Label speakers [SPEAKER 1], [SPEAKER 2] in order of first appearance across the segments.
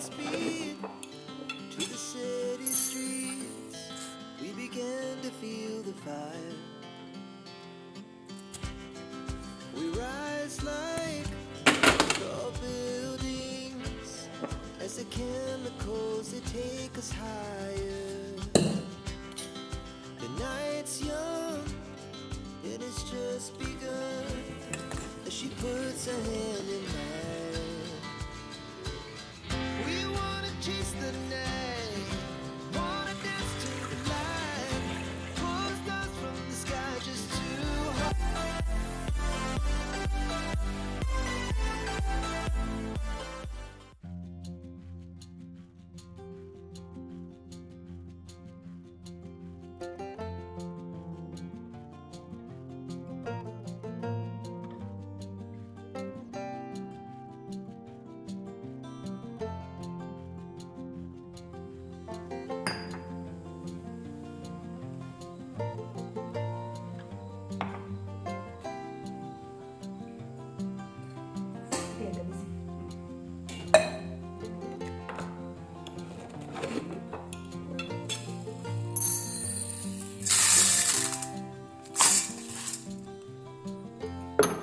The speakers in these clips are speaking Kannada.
[SPEAKER 1] Godspeed.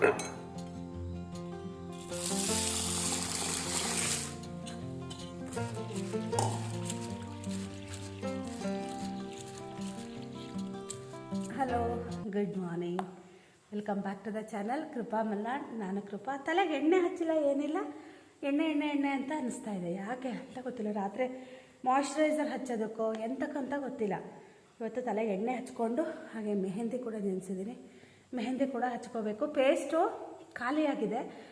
[SPEAKER 2] Hello good morning welcome back to the channel Krupa Malnad ನಾನು ಕೃಪಾ ತಲೆಗೆ ಎಣ್ಣೆ ಹಚ್ಚಿಲ್ಲ, ಏನಿಲ್ಲ. ಎಣ್ಣೆ ಎಣ್ಣೆ ಎಣ್ಣೆ ಅಂತ ಅನಿಸ್ತಾ ಇದೆ. ಯಾಕೆ ಅಂತ ಗೊತ್ತಿಲ್ಲ. ರಾತ್ರಿ ಮಾಯ್ಶ್ಚರೈಸರ್ ಹಚ್ಚೋದಕ್ಕೋ ಎಂತಕ್ಕಂತ ಗೊತ್ತಿಲ್ಲ. ಇವತ್ತು ತಲೆಗೆ ಎಣ್ಣೆ ಹಚ್ಕೊಂಡು, ಹಾಗೆ ಮೆಹಂದಿ ಕೂಡ ನೆನೆಸಿದ್ದೀನಿ. ಮೆಹಂದಿ ಕೂಡ ಹಚ್ಕೋಬೇಕು. ಪೇಸ್ಟು ಖಾಲಿಯಾಗಿದೆ.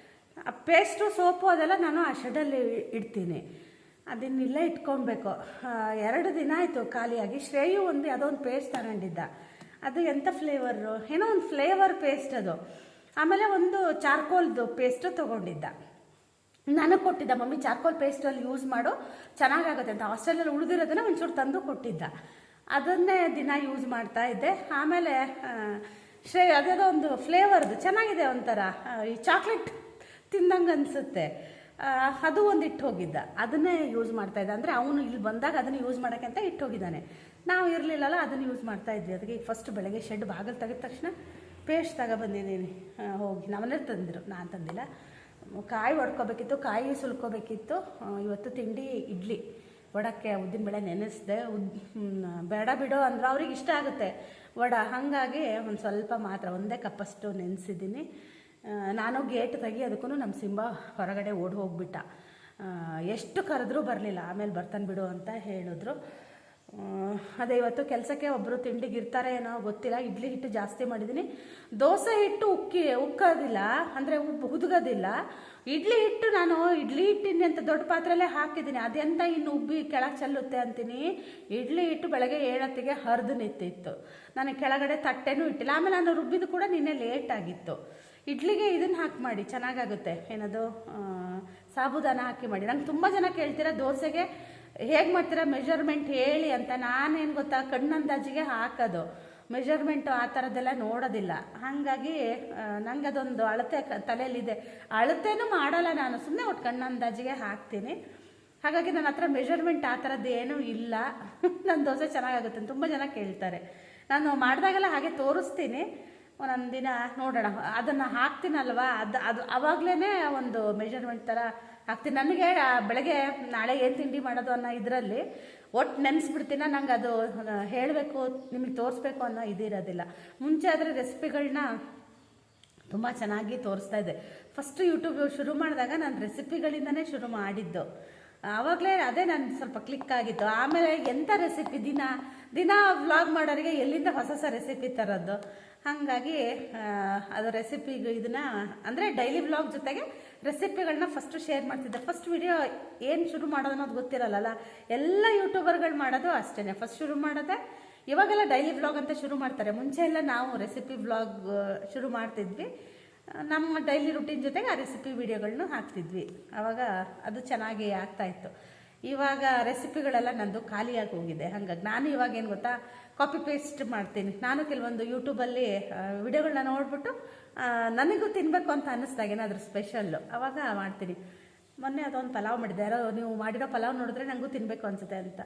[SPEAKER 2] ಪೇಸ್ಟು, ಸೋಪು ಅದೆಲ್ಲ ನಾನು ಆ ಶೆಡಲ್ಲಿ ಇಡ್ತೀನಿ. ಅದನ್ನೆಲ್ಲ ಇಟ್ಕೊಬೇಕು. ಎರಡು ದಿನ ಆಯಿತು ಖಾಲಿಯಾಗಿ. ಶ್ರೇಯು ಒಂದು ಯಾವುದೋ ಒಂದು ಪೇಸ್ಟ್ ತಗೊಂಡಿದ್ದ. ಅದು ಎಂಥ ಫ್ಲೇವರು ಏನೋ ಒಂದು ಫ್ಲೇವರ್ ಪೇಸ್ಟ್ ಅದು. ಆಮೇಲೆ ಒಂದು ಚಾರ್ಕೋಲ್ದು ಪೇಸ್ಟು ತೊಗೊಂಡಿದ್ದ. ನನಗೆ ಕೊಟ್ಟಿದ್ದ. ಮಮ್ಮಿ, ಚಾರ್ಕೋಲ್ ಪೇಸ್ಟಲ್ಲಿ ಯೂಸ್ ಮಾಡು. ಚೆನ್ನಾಗಾಗುತ್ತೆ ಅಂತ. ಹಾಸ್ಟೆಲಲ್ಲಿ ಉಳಿದಿರೋದನ್ನ ಒಂಚೂರು ತಂದು ಕೊಟ್ಟಿದ್ದ. ಅದನ್ನೇ ದಿನ ಯೂಸ್ ಮಾಡ್ತಾ ಇದ್ದೆ. ಆಮೇಲೆ ಶ್ರೇ ಅದ್ಯಾವುದೋ ಒಂದು ಫ್ಲೇವರ್ದು, ಚೆನ್ನಾಗಿದೆ ಒಂಥರ. ಈ ಚಾಕ್ಲೇಟ್ ತಿಂದಂಗೆ ಅನಿಸುತ್ತೆ. ಅದು ಒಂದು ಇಟ್ಟು ಹೋಗಿದ್ದ. ಅದನ್ನೇ ಯೂಸ್ ಮಾಡ್ತಾ ಇದ್ದ. ಅಂದರೆ ಅವನು ಇಲ್ಲಿ ಬಂದಾಗ ಅದನ್ನು ಯೂಸ್ ಮಾಡೋಕ್ಕೆ ಅಂತ ಇಟ್ಟು ಹೋಗಿದ್ದಾನೆ. ನಾವು ಇರಲಿಲ್ಲಲ್ಲ, ಅದನ್ನು ಯೂಸ್ ಮಾಡ್ತಾ ಇದ್ವಿ. ಅದಕ್ಕೆ ಫಸ್ಟ್ ಬೆಳಗ್ಗೆ ಶೆಡ್ ಬಾಗಿಲು ತೆಗೆದ ತಕ್ಷಣ ಪೇಸ್ಟ್ ತಗೊಬಂದಿದ್ದೀನಿ ಹೋಗಿ. ನಮ್ಮನೇಲಿ ತಂದಿರು. ನಾನು ತಂದಿಲ್ಲ. ಕಾಯಿ ಹೊಡ್ಕೋಬೇಕಿತ್ತು ಕಾಯಿ ಸುಲ್ಕೋಬೇಕಿತ್ತು. ಇವತ್ತು ತಿಂಡಿ ಇಡ್ಲಿ. ವಡಕ್ಕೆ ಉದ್ದಿನಬೇಳೆ ನೆನೆಸಿದೆ. ಉದ್ ಬೇಡ ಬಿಡೋ ಅಂದ್ರೆ. ಅವ್ರಿಗೆ ಇಷ್ಟ ಆಗುತ್ತೆ. ವಡ, ಹಾಗಾಗಿ ಒಂದು ಸ್ವಲ್ಪ ಮಾತ್ರ, ಒಂದೇ ಕಪ್ಪಷ್ಟು ನೆನೆಸಿದ್ದೀನಿ. ನಾನು ಗೇಟ್ ತೆಗಿಯೋದಕ್ಕೂ ನಮ್ಮ ಸಿಂಬ ಹೊರಗಡೆ ಓಡಿ ಹೋಗ್ಬಿಟ್ಟ. ಎಷ್ಟು ಕರೆದ್ರೂ ಬರಲಿಲ್ಲ, ಆಮೇಲೆ ಬರ್ತಾನೆ ಬಿಡು ಅಂತ ಹೇಳಿದ್ರು. ಅದೇ ಇವತ್ತು ಕೆಲಸಕ್ಕೆ ಒಬ್ಬರು ತಿಂಡಿಗೆ ಇರ್ತಾರೆ ಏನೋ ಗೊತ್ತಿಲ್ಲ. ಇಡ್ಲಿ ಹಿಟ್ಟು ಜಾಸ್ತಿ ಮಾಡಿದ್ದೀನಿ ದೋಸೆ ಹಿಟ್ಟು ಉಕ್ಕಿ, ಉಕ್ಕೋದಿಲ್ಲ, ಅಂದರೆ ಹುದುಗೋದಿಲ್ಲ. ಇಡ್ಲಿ ಹಿಟ್ಟು ನಾನು ಇಡ್ಲಿ ಹಿಟ್ಟಿನ ಅಂತ ದೊಡ್ಡ ಪಾತ್ರೆಯಲ್ಲೇ ಹಾಕಿದ್ದೀನಿ ಅದೆಂತ ಇನ್ನು ಉಬ್ಬಿ ಕೆಳಗೆ ಚೆಲ್ಲುತ್ತೆ ಅಂತೀನಿ. ಇಡ್ಲಿ ಹಿಟ್ಟು ಬೆಳಗ್ಗೆ ಏಳತ್ತಿಗೆ ಹರಿದು ನಿಂತಿತ್ತು. ನಾನು ಕೆಳಗಡೆ ತಟ್ಟೆನೂ ಇಟ್ಟಿಲ್ಲ. ಆಮೇಲೆ ನಾನು ರುಬ್ಬಿದ್ದು ಕೂಡ ನಿನ್ನೆ ಲೇಟ್ ಆಗಿತ್ತು. ಇಡ್ಲಿಗೆ ಇದನ್ನು ಹಾಕಿ ಮಾಡಿ. ಚೆನ್ನಾಗಾಗುತ್ತೆ. ಏನದು? ಸಾಬುದಾನ ಹಾಕಿ ಮಾಡಿ. ನಂಗೆ ತುಂಬ ಜನ ಕೇಳ್ತೀರಾ, ದೋಸೆಗೆ ಹೇಗೆ ಮಾಡ್ತೀರಾ? ಮೆಜರ್ಮೆಂಟ್ ಹೇಳಿ ಅಂತ ನಾನೇನು ಗೊತ್ತಾ? ಕಣ್ಣಂದಾಜಿಗೆ ಹಾಕೋದು. ಮೆಷರ್ಮೆಂಟು ಆ ಥರದ್ದೆಲ್ಲ ನೋಡೋದಿಲ್ಲ. ಹಾಗಾಗಿ ನಂಗೆ ಅದೊಂದು ಅಳತೆ ಕ- ತಲೆಯಲ್ಲಿದೆ. ಅಳತೆನೂ ಮಾಡಲ್ಲ ನಾನು. ಸುಮ್ಮನೆ ಒಟ್ಟು ಕಣ್ಣಂದಾಜಿಗೆ ಹಾಕ್ತೀನಿ. ಹಾಗಾಗಿ ನನ್ನ ಹತ್ರ ಮೆಜರ್ಮೆಂಟ್ ಆ ಥರದ್ದು ಏನೂ ಇಲ್ಲ. ನನ್ನ ದೋಸೆ ಚೆನ್ನಾಗಾಗುತ್ತೆ ತುಂಬ ಜನ ಕೇಳ್ತಾರೆ. ನಾನು ಮಾಡಿದಾಗೆಲ್ಲ ಹಾಗೆ ತೋರಿಸ್ತೀನಿ. ಒಂದೊಂದು ದಿನ ನೋಡೋಣ. ಅದನ್ನು ಹಾಕ್ತೀನಲ್ವಾ? ಅದು ಅದು ಆವಾಗಲೇ ಒಂದು ಮೆಜರ್ಮೆಂಟ್ ಥರ ಹಾಕ್ತೀನಿ ನನಗೆ ಬೆಳಗ್ಗೆ ನಾಳೆ ಏನು ತಿಂಡಿ ಮಾಡೋದು ಅನ್ನೋ ಇದರಲ್ಲಿ ಒಟ್ಟು ನೆನೆಸ್ಬಿಡ್ತೀನ, ನಂಗೆ ಅದು ಹೇಳಬೇಕು, ನಿಮಗೆ ತೋರಿಸ್ಬೇಕು ಅನ್ನೋ ಇದಿರೋದಿಲ್ಲ ಮುಂಚೆ ಆದರೆ ರೆಸಿಪಿಗಳನ್ನ ತುಂಬ ಚೆನ್ನಾಗಿ ತೋರಿಸ್ತಾ ಇದ್ದೆ. ಫಸ್ಟ್ ಯೂಟ್ಯೂಬ್ ಶುರು ಮಾಡಿದಾಗ ನಾನು ರೆಸಿಪಿಗಳಿಂದನೇ ಶುರು ಮಾಡಿದ್ದು. ಆವಾಗಲೇ ಅದೇ ನಾನು ಸ್ವಲ್ಪ ಕ್ಲಿಕ್ ಆಗಿತ್ತು ಆಮೇಲೆ ಎಂಥ ರೆಸಿಪಿ ದಿನ ದಿನ ವ್ಲಾಗ್ ಮಾಡೋರಿಗೆ ಎಲ್ಲಿಂದ ಹೊಸ ಹೊಸ ರೆಸಿಪಿ ತರೋದು? ಹಾಗಾಗಿ ಅದು ರೆಸಿಪಿ ಇದನ್ನ, ಅಂದರೆ ಡೈಲಿ ವ್ಲಾಗ್ ಜೊತೆಗೆ ರೆಸಿಪಿಗಳನ್ನ ಫಸ್ಟು ಶೇರ್ ಮಾಡ್ತಿದ್ದೆ. ಫಸ್ಟ್ ವಿಡಿಯೋ ಏನು ಶುರು ಮಾಡೋದು ಅನ್ನೋದು ಗೊತ್ತಿರಲ್ಲ ಎಲ್ಲ ಯೂಟ್ಯೂಬರ್ಗಳು ಮಾಡೋದು ಅಷ್ಟೇ ಫಸ್ಟ್ ಶುರು ಮಾಡೋದೇ, ಇವಾಗೆಲ್ಲ ಡೈಲಿ ವ್ಲಾಗ್ ಅಂತ ಶುರು ಮಾಡ್ತಾರೆ. ಮುಂಚೆ ಎಲ್ಲ ನಾವು ರೆಸಿಪಿ ವ್ಲಾಗ್ ಶುರು ಮಾಡ್ತಿದ್ವಿ. ನಮ್ಮ ಡೈಲಿ ರುಟೀನ್ ಜೊತೆಗೆ ಆ ರೆಸಿಪಿ ವಿಡಿಯೋಗಳನ್ನೂ ಹಾಕ್ತಿದ್ವಿ. ಆವಾಗ ಅದು ಚೆನ್ನಾಗಿ ಆಗ್ತಾ ಇತ್ತು. ಇವಾಗ ರೆಸಿಪಿಗಳೆಲ್ಲ ನಂದು ಖಾಲಿಯಾಗಿ ಹೋಗಿದೆ. ಹಾಗಾಗಿ ನಾನು ಇವಾಗ ಏನು ಗೊತ್ತಾ ಕಾಪಿ ಪೇಸ್ಟ್ ಮಾಡ್ತೀನಿ. ನಾನು ಕೆಲವೊಂದು ಯೂಟ್ಯೂಬಲ್ಲಿ ವಿಡಿಯೋಗಳನ್ನ ನೋಡ್ಬಿಟ್ಟು ನನಗೂ ತಿನ್ನಬೇಕು ಅಂತ ಅನ್ನಿಸ್ದಾಗ ಏನಾದರೂ ಸ್ಪೆಷಲ್ಲು ಅವಾಗ ಮಾಡ್ತೀನಿ. ಮೊನ್ನೆ ಅದೊಂದು ಪಲಾವ್ ಮಾಡಿದೆ ಯಾರೋ ನೀವು ಮಾಡಿರೋ ಪಲಾವ್ ನೋಡಿದ್ರೆ ನನಗೂ ತಿನ್ನಬೇಕು ಅನಿಸುತ್ತೆ ಅಂತ.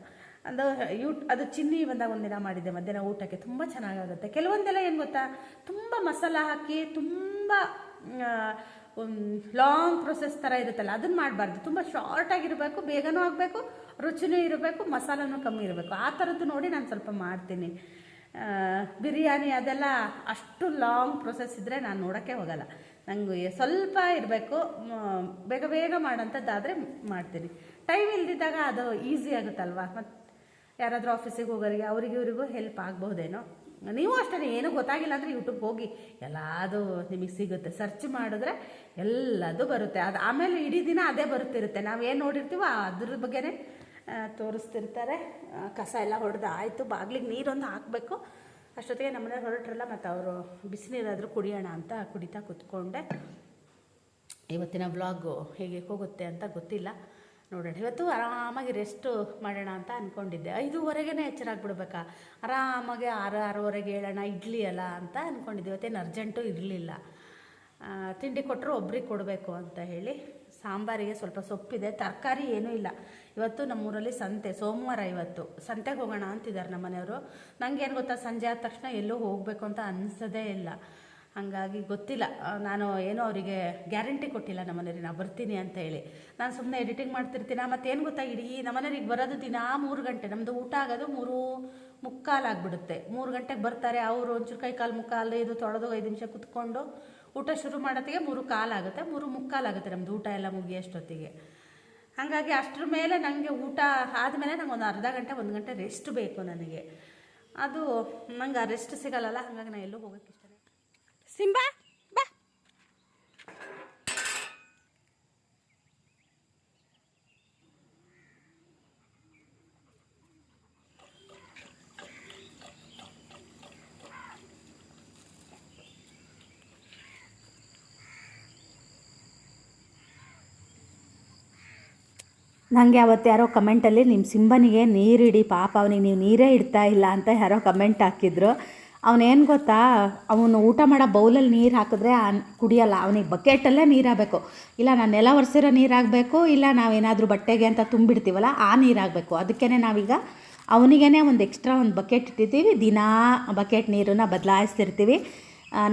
[SPEAKER 2] ಅದು, ಯೂ, ಅದು ಚಿನ್ನಿ ಬಂದಾಗ ಒಂದಿನ ಮಾಡಿದ್ದೆ ಮಧ್ಯಾಹ್ನ ಊಟಕ್ಕೆ. ತುಂಬ ಚೆನ್ನಾಗಾಗುತ್ತೆ. ಕೆಲವೊಂದೆಲ್ಲ ಏನು ಗೊತ್ತಾ, ತುಂಬ ಮಸಾಲ ಹಾಕಿ, ತುಂಬ ಲಾಂಗ್ ಪ್ರೊಸೆಸ್ ಥರ ಇರುತ್ತಲ್ಲ ಅದನ್ನು ಮಾಡಬಾರ್ದು. ತುಂಬ ಶಾರ್ಟಾಗಿರಬೇಕು ಬೇಗನೂ ಆಗಬೇಕು, ರುಚಿನೂ ಇರಬೇಕು, ಮಸಾಲನೂ ಕಮ್ಮಿ ಇರಬೇಕು. ಆ ಥರದ್ದು ನೋಡಿ ನಾನು ಸ್ವಲ್ಪ ಮಾಡ್ತೀನಿ. ಬಿರಿಯಾನಿ ಅದೆಲ್ಲ ಅಷ್ಟು ಲಾಂಗ್ ಪ್ರೊಸೆಸ್ ಇದ್ದರೆ ನಾನು ನೋಡೋಕ್ಕೆ ಹೋಗಲ್ಲ. ನನಗೆ ಸ್ವಲ್ಪ ಇರಬೇಕು ಬೇಗ ಬೇಗ ಮಾಡೋಂಥದ್ದಾದರೆ ಮಾಡ್ತೀನಿ. ಟೈಮ್ ಇಲ್ದಿದ್ದಾಗ ಅದು ಈಸಿ ಆಗುತ್ತಲ್ವ? ಮತ್ತು ಯಾರಾದರೂ ಆಫೀಸಿಗೆ ಹೋಗೋರಿಗೆ, ಅವರಿಗೆ ಇವರಿಗೂ ಹೆಲ್ಪ್ ಆಗ್ಬಹುದೇನೋ? ನೀವು ಅಷ್ಟೇ, ಏನೂ ಗೊತ್ತಾಗಿಲ್ಲ ಅಂದರೆ ಯೂಟ್ಯೂಬ್ ಹೋಗಿ ಎಲ್ಲದು ನಿಮಗೆ ಸಿಗುತ್ತೆ. ಸರ್ಚ್ ಮಾಡಿದ್ರೆ ಎಲ್ಲದು ಬರುತ್ತೆ. ಅದು ಆಮೇಲೆ ಇಡೀ ದಿನ ಅದೇ ಬರುತ್ತಿರುತ್ತೆ. ನಾವು ಏನು ನೋಡಿರ್ತೀವೋ ಅದ್ರ ಬಗ್ಗೆನೇ ತೋರಿಸ್ತಿರ್ತಾರೆ. ಕಸ ಎಲ್ಲ ಹೊಡೆದು ಆಯಿತು. ಬಾಗ್ಲಿಗೆ ನೀರೊಂದು ಹಾಕಬೇಕು. ಅಷ್ಟೊತ್ತಿಗೆ ನಮ್ಮನೆ ಹೊರಟ್ರಲ್ಲ, ಮತ್ತು ಅವರು ಬಿಸಿನೀರಾದರೂ ಕುಡಿಯೋಣ ಅಂತ ಕುಡಿತಾ ಕೂತ್ಕೊಂಡೆ. ಇವತ್ತಿನ ವ್ಲಾಗು ಹೇಗೆ ಹೋಗುತ್ತೆ ಅಂತ ಗೊತ್ತಿಲ್ಲ. ನೋಡೋಣ. ಇವತ್ತು ಆರಾಮಾಗಿ ರೆಸ್ಟು ಮಾಡೋಣ ಅಂತ ಅಂದ್ಕೊಂಡಿದ್ದೆ ಐದೂವರೆಗೇ ಎಚ್ಚರಾಗ್ಬಿಡ್ಬೇಕಾ ಆರಾಮಾಗಿ ಆರು, ಆರೂವರೆಗೆ ಹೇಳೋಣ, ಇಡ್ಲಿ ಅಲ್ಲ ಅಂತ ಅಂದ್ಕೊಂಡಿದ್ದೆ ಇವತ್ತೇನು ಅರ್ಜೆಂಟು ಇರಲಿಲ್ಲ. ತಿಂಡಿ ಕೊಟ್ಟರು ಒಬ್ರಿಗೆ ಕೊಡಬೇಕು ಅಂತ ಹೇಳಿ ಸಾಂಬಾರಿಗೆ ಸ್ವಲ್ಪ ಸೊಪ್ಪಿದೆ. ತರಕಾರಿ ಏನೂ ಇಲ್ಲ. ಇವತ್ತು ನಮ್ಮೂರಲ್ಲಿ ಸಂತೆ, ಸೋಮವಾರ ಇವತ್ತು. ಸಂತೆಗೆ ಹೋಗೋಣ ಅಂತಿದ್ದಾರೆ ನಮ್ಮ ಮನೆಯವರು ನನಗೇನು ಗೊತ್ತಾ, ಸಂಜೆ ಆದ ತಕ್ಷಣ ಎಲ್ಲೂ ಹೋಗಬೇಕು ಅಂತ ಅನಿಸೋದೇ ಇಲ್ಲ. ಹಾಗಾಗಿ ಗೊತ್ತಿಲ್ಲ. ನಾನು ಏನೋ ಅವರಿಗೆ ಗ್ಯಾರಂಟಿ ಕೊಟ್ಟಿಲ್ಲ ನಮ್ಮನೇಲಿ ನಾ ಬರ್ತೀನಿ ಅಂತ ಹೇಳಿ. ನಾನು ಸುಮ್ಮನೆ ಎಡಿಟಿಂಗ್ ಮಾಡ್ತಿರ್ತೀನಿ? ಮತ್ತು ಏನು ಗೊತ್ತಾ? ಇಡೀ ನಮ್ಮನೇಲಿಗೆ ಬರೋದು ದಿನ ಮೂರು ಗಂಟೆ. ನಮ್ಮದು ಊಟ ಆಗೋದು ಮೂರು ಮುಕ್ಕಾಲಾಗ್ಬಿಡುತ್ತೆ ಮೂರು ಗಂಟೆಗೆ ಬರ್ತಾರೆ ಅವರು. ಒಂಚೂರು ಕೈ ಕಾಲು ಮುಕ್ಕಾಲು ಇದು ತೊಳೆದು ಐದು ನಿಮಿಷ ಕುತ್ಕೊಂಡು ಊಟ ಶುರು ಮಾಡೋತ್ತಿಗೆ ಮೂರು ಕಾಲಾಗುತ್ತೆ ಮೂರು ಮುಕ್ಕಾಲಾಗುತ್ತೆ ನಮ್ಮದು ಊಟ ಎಲ್ಲ ಮುಗಿಯೋಷ್ಟೊತ್ತಿಗೆ ಹಾಗಾಗಿ ಅಷ್ಟರ ಮೇಲೆ ನನಗೆ ಊಟ ಆದಮೇಲೆ ನಂಗೆ ಒಂದು ಅರ್ಧ ಗಂಟೆ, ಒಂದು ಗಂಟೆ ರೆಸ್ಟ್ ಬೇಕು ನನಗೆ. ಅದು ನಂಗೆ ಆ ರೆಸ್ಟ್ ಸಿಗಲ್ಲಲ್ಲ. ಹಾಗಾಗಿ ನಾನು ಎಲ್ಲೂ ಹೋಗೋಕ್ಕೆ ಇಷ್ಟ ಸಿಂಬಾ, ಬಾ. ನನಗೆ ಅವತ್ತು ಯಾರೋ ಕಮೆಂಟಲ್ಲಿ ನಿಮ್ಮ ಸಿಂಬನಿಗೆ ನೀರಿಡಿ, ಪಾಪ ಅವನಿಗೆ ನೀವು ನೀರೇ ಇಡ್ತಾ ಇಲ್ಲ ಅಂತ ಯಾರೋ ಕಮೆಂಟ್ ಹಾಕಿದ್ರು. ಅವನೇನು ಗೊತ್ತಾ? ಅವನು ಊಟ ಮಾಡೋ ಬೌಲಲ್ಲಿ ನೀರು ಹಾಕಿದ್ರೆ ಕುಡಿಯಲ್ಲ. ಅವನಿಗೆ ಬಕೆಟಲ್ಲೇ ನೀರು ಇಲ್ಲ, ನಾನು ನೆಲ ಒರೆಸಿರೋ ನೀರು ಹಾಕಬೇಕು ಇಲ್ಲ ನಾವೇನಾದರೂ ಬಟ್ಟೆಗೆ ಅಂತ ತುಂಬಿಡ್ತೀವಲ್ಲ, ಆ ನೀರು ಆಗಬೇಕು ಅದಕ್ಕೇ ನಾವೀಗ ಅವನಿಗೇ ಒಂದು ಎಕ್ಸ್ಟ್ರಾ ಒಂದು ಬಕೆಟ್ ಇಟ್ಟಿದ್ದೀವಿ ದಿನಾ ಬಕೆಟ್ ನೀರನ್ನು ಬದಲಾಯಿಸ್ತಿರ್ತೀವಿ.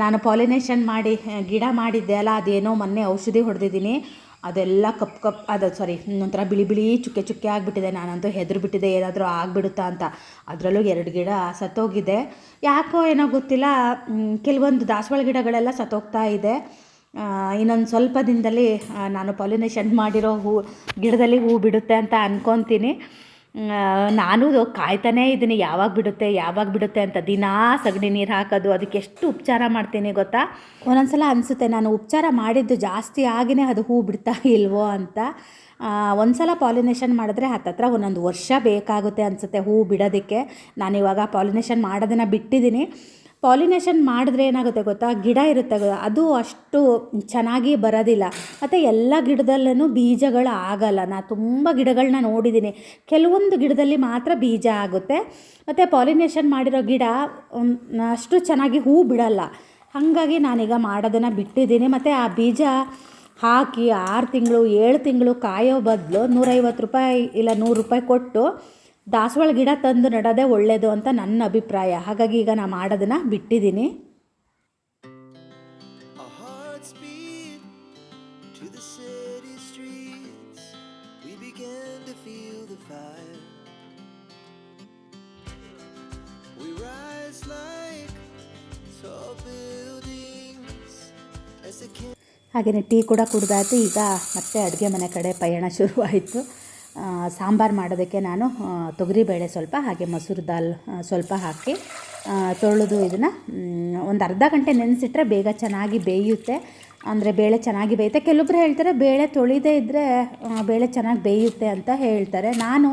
[SPEAKER 2] ನಾನು ಪಾಲಿನೇಷನ್ ಮಾಡಿ, ಗಿಡ ಮಾಡಿದ್ದೆ ಅಲ್ಲ, ಅದೇನೋ ಮೊನ್ನೆ ಔಷಧಿ ಹೊಡೆದಿದ್ದೀನಿ. ಅದೆಲ್ಲ ಕಪ್ ಕಪ್ ಅದು ಸಾರಿ ಒಂಥರ ಬಿಳಿ ಬಿಳಿ ಚುಕ್ಕೆ ಚುಕ್ಕೆ ಆಗಿಬಿಟ್ಟಿದೆ ನಾನಂತೂ ಹೆದರು ಬಿಟ್ಟಿದೆ ಏನಾದರೂ ಆಗಿಬಿಡುತ್ತಾ ಅಂತ. ಅದರಲ್ಲೂ ಎರಡು ಗಿಡ ಸತ್ತೋಗಿದೆ. ಯಾಕೋ ಏನೋ ಗೊತ್ತಿಲ್ಲ ಕೆಲವೊಂದು ದಾಸವಾಳ ಗಿಡಗಳೆಲ್ಲ ಸತ್ತೋಗ್ತಾ ಇದೆ. ಇನ್ನೊಂದು ಸ್ವಲ್ಪ ದಿನದಲ್ಲಿ ನಾನು ಪಾಲಿನೇಷನ್ ಮಾಡಿರೋ ಹೂ ಗಿಡದಲ್ಲಿ ಹೂ ಬಿಡುತ್ತೆ ಅಂತ ಅನ್ಕೊತೀನಿ. ಆ, ನಾನು ಕಾಯ್ತಾನೆ ಇದ್ದೀನಿ. ಯಾವಾಗ ಬಿಡುತ್ತೆ ಯಾವಾಗ ಬಿಡುತ್ತೆ ಅಂತ ದಿನಾ ಸಗಣಿ ನೀರು ಹಾಕೋದು, ಅದಕ್ಕೆ ಎಷ್ಟು ಉಪಚಾರ ಮಾಡ್ತೀನಿ ಗೊತ್ತಾ? ಒಂದೊಂದ್ಸಲ ಅನಿಸುತ್ತೆ, ನಾನು ಉಪಚಾರ ಮಾಡಿದ್ದು ಜಾಸ್ತಿ ಆಗಿನೇ ಅದು ಹೂ ಬಿಡ್ತಾ ಇಲ್ವೋ ಅಂತ. ಒಂದು ಒಂದ್ಸಲ ಪಾಲಿನೇಷನ್ ಮಾಡಿದ್ರೆ ಹತ್ತತ್ರ ಒಂದೊಂದು ವರ್ಷ ಬೇಕಾಗುತ್ತೆ ಅನಿಸುತ್ತೆ ಹೂ ಬಿಡೋದಕ್ಕೆ. ಇವಾಗ ಪಾಲಿನೇಷನ್ ಮಾಡೋದನ್ನು ಬಿಟ್ಟಿದ್ದೀನಿ. ಪಾಲಿನೇಷನ್ ಮಾಡಿದ್ರೆ ಏನಾಗುತ್ತೆ ಗೊತ್ತಾ? ಗಿಡ ಇರುತ್ತೆ ಅದು ಅಷ್ಟು ಚೆನ್ನಾಗಿ ಬರೋದಿಲ್ಲ. ಮತ್ತು ಎಲ್ಲ ಗಿಡದಲ್ಲೂ ಬೀಜಗಳು ಆಗಲ್ಲ. ನಾನು ತುಂಬ ಗಿಡಗಳನ್ನ ನೋಡಿದ್ದೀನಿ. ಕೆಲವೊಂದು ಗಿಡದಲ್ಲಿ ಮಾತ್ರ ಬೀಜ ಆಗುತ್ತೆ. ಮತ್ತು ಪಾಲಿನೇಷನ್ ಮಾಡಿರೋ ಗಿಡ ಅಷ್ಟು ಚೆನ್ನಾಗಿ ಹೂ ಬಿಡಲ್ಲ. ಹಾಗಾಗಿ ನಾನೀಗ ಮಾಡೋದನ್ನು ಬಿಟ್ಟಿದ್ದೀನಿ. ಮತ್ತು ಆ ಬೀಜ ಹಾಕಿ ಆರು ತಿಂಗಳು, ಏಳು ತಿಂಗಳು ಕಾಯೋ ಬದಲು ನೂರೈವತ್ತು ರೂಪಾಯಿ ಇಲ್ಲ ನೂರು ರೂಪಾಯಿ ಕೊಟ್ಟು ದಾಸವಾಳ ಗಿಡ ತಂದು ನೆಡೋದೇ ಒಳ್ಳೆಯದು ಅಂತ ನನ್ನ ಅಭಿಪ್ರಾಯ. ಹಾಗಾಗಿ ಈಗ ನಾನು ಮಾಡೋದನ್ನು ಬಿಟ್ಟಿದ್ದೀನಿ. ಹಾಗೆಯೇ ಟೀ ಕೂಡ ಕುಡ್ದಾಯಿತು. ಈಗ ಮತ್ತೆ ಅಡುಗೆ ಮನೆ ಕಡೆ ಪಯಣ ಶುರುವಾಯಿತು. ಸಾಂಬಾರು ಮಾಡೋದಕ್ಕೆ ನಾನು ತೊಗರಿಬೇಳೆ ಸ್ವಲ್ಪ, ಹಾಗೆ ಮೊಸರು ದಾಲ್ ಸ್ವಲ್ಪ ಹಾಕಿ ತೊಳೆದು ಇದನ್ನು ಒಂದು ಅರ್ಧ ಗಂಟೆ ನೆನೆಸಿಟ್ರೆ ಬೇಗ ಚೆನ್ನಾಗಿ ಬೇಯುತ್ತೆ. ಅಂದರೆ ಬೇಳೆ ಚೆನ್ನಾಗಿ ಬೇಯುತ್ತೆ. ಕೆಲವೊಬ್ರು ಹೇಳ್ತಾರೆ, ಬೇಳೆ ತೊಳಿದೇ ಇದ್ದರೆ ಬೇಳೆ ಚೆನ್ನಾಗಿ ಬೇಯುತ್ತೆ ಅಂತ ಹೇಳ್ತಾರೆ. ನಾನು